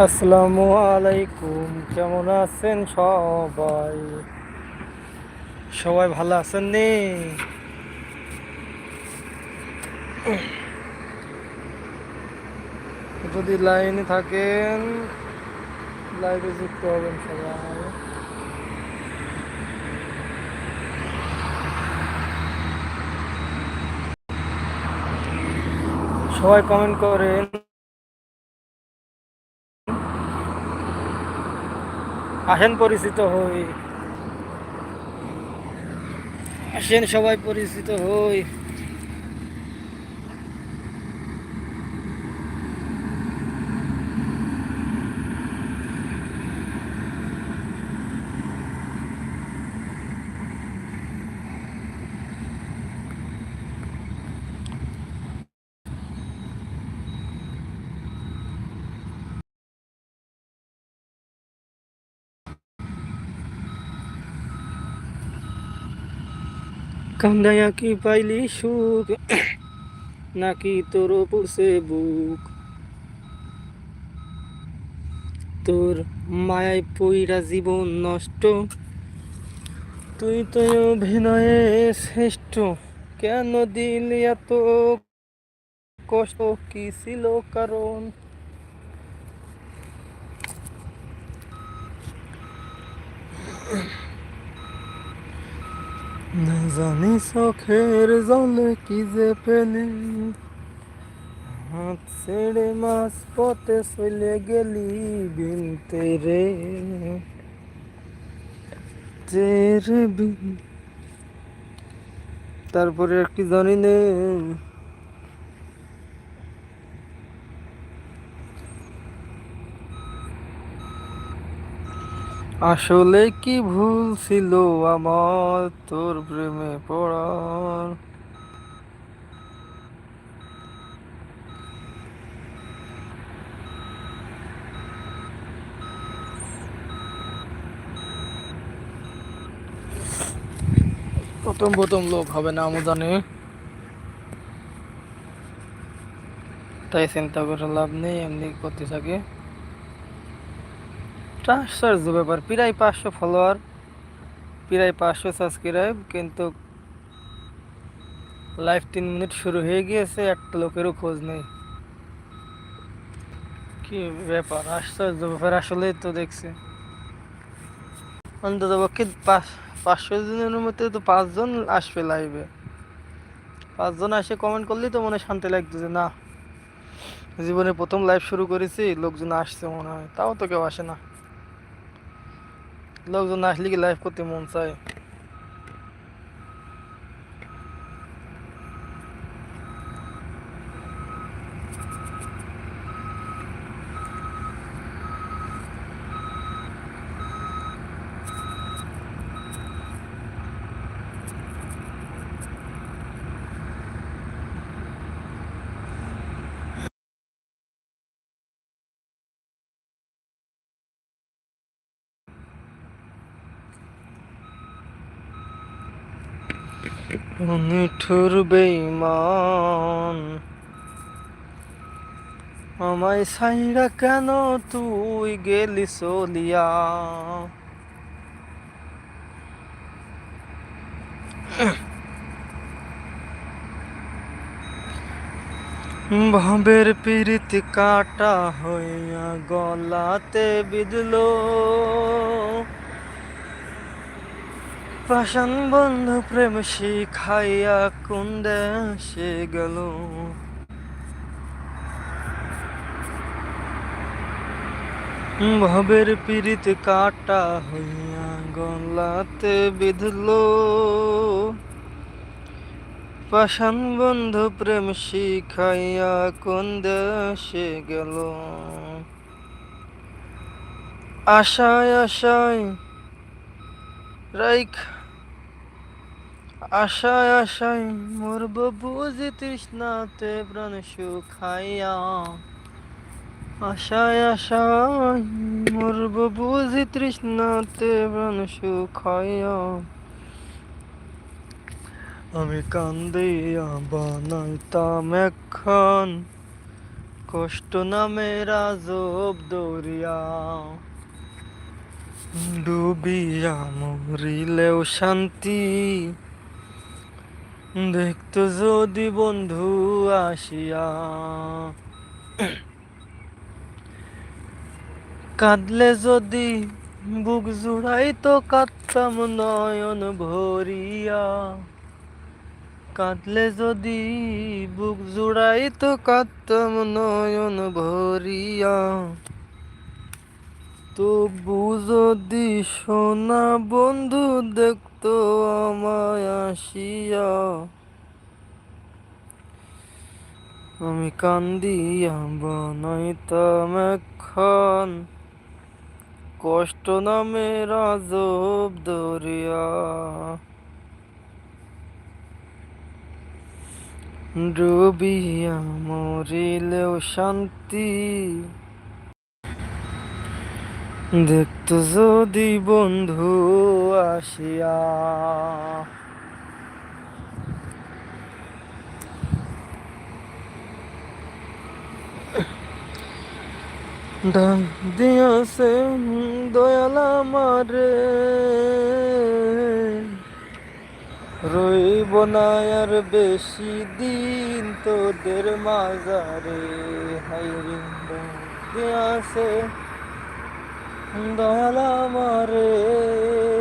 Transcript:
আসসালামু আলাইকুম, কেমন আছেন সবাই? সবাই ভালো আছেন নি? যদি লাইনে থাকেন, লাইভে যুক্ত হবেন সবাই। সবাই কমেন্ট করেন। আসেন পরিচিত হই। আসেন সবাই পরিচিত হই। কান্দায়া কি পাইলি সুখ? নাকি তোর পুষে বুক? তোর মায়ায় পইরা জীবন নষ্ট। তুই তো অভিনয়ে শ্রেষ্ঠ। কেন দিলি এত কষ্ট? কি ছিল কারণ? না জানি চোখের জলে কি যে পেলি হাত ছেড়ে মাছ পথে চলে গেলি বিনতে রে। তারপরে আর কি জানি নে। আসলে কি ভুল ছিল আমার? তোর প্রেমে পড়ার প্রথম প্রথম লোক হবে না আমি জানি। তাই চিন্তা করে লাভ নেই, এমনি করতে থাকে। আশ্চর্য ব্যাপার। প্রায় পাঁচশো ফলোয়ার প্রায় পাঁচশো সাবস্ক্রাইব কিন্তু লাইভ তিন মিনিট শুরু হয়ে গিয়েছে, একটা লোকেরও খোঁজ নেই। কি ব্যাপার? আশ্চর্য ব্যাপার আসলে তো দেখছি। অন্তত পক্ষে পাঁচশো জনের মধ্যে তো পাঁচজন আসবে লাইভে পাঁচজন আসে কমেন্ট করলেই তো মনে শান্তি লাগতো যে না, জীবনে প্রথম লাইভ শুরু করেছি, লোকজন আসছে মনে হয়। তাও তো কেউ আসে না। লোকজন আসলে কি লাইভ করতে মন চায় নিঠুর বেইমান আমায় সাইরা কেন তুই গেলি চলিয়া? ভাবের পিরিত কাটা হইয়া গলাতে বিদলো পাষাণ বন্ধু প্রেম শিখাইয়া কোন দেশে গেল? ভবের পীড়িত কাটা হইয়া গলাতে বিধল। পাষাণ বন্ধু প্রেম শিখাইয়া কোন দেশে গেল? আশায় আশায় রাইখ, আশায় আশায় মরব বুঝি তৃষ্ণাতে প্রাণ সুখাইয়া আশায় আশায় মরব বুঝি তৃষ্ণাতে প্রাণ সুখাইয়া আমি কান্দিয়া বানাইতাম এখন কষ্ট নামে রাজব দরিয়া। ডুবিয়া মরিলেও শান্তি। দেখতো যদি বন্ধু আসিয়া কাঁদলে যদি বুক জুড়াই তো কাঁদতাম নয়ন ভরিয়া। কাঁদলে যদি বুক জুড়াই তো কাঁদতাম নয়ন ভরিয়া। তবু যদি সোনা বন্ধু দেখতো আমায় আসিয়া। আমি কান্দিয়া বানাইতাম এখন কষ্ট নামে রাজব দরিয়া। ডুবিয়া মরিলেও শান্তি। দেখতো যদি বন্ধু আসিয়া। ডাক দিয়াছে দয়াল আমারে। রইব না আর বেশি দিন তোদের মাজারে। ডাক দিয়াছে দয়াল আমারে।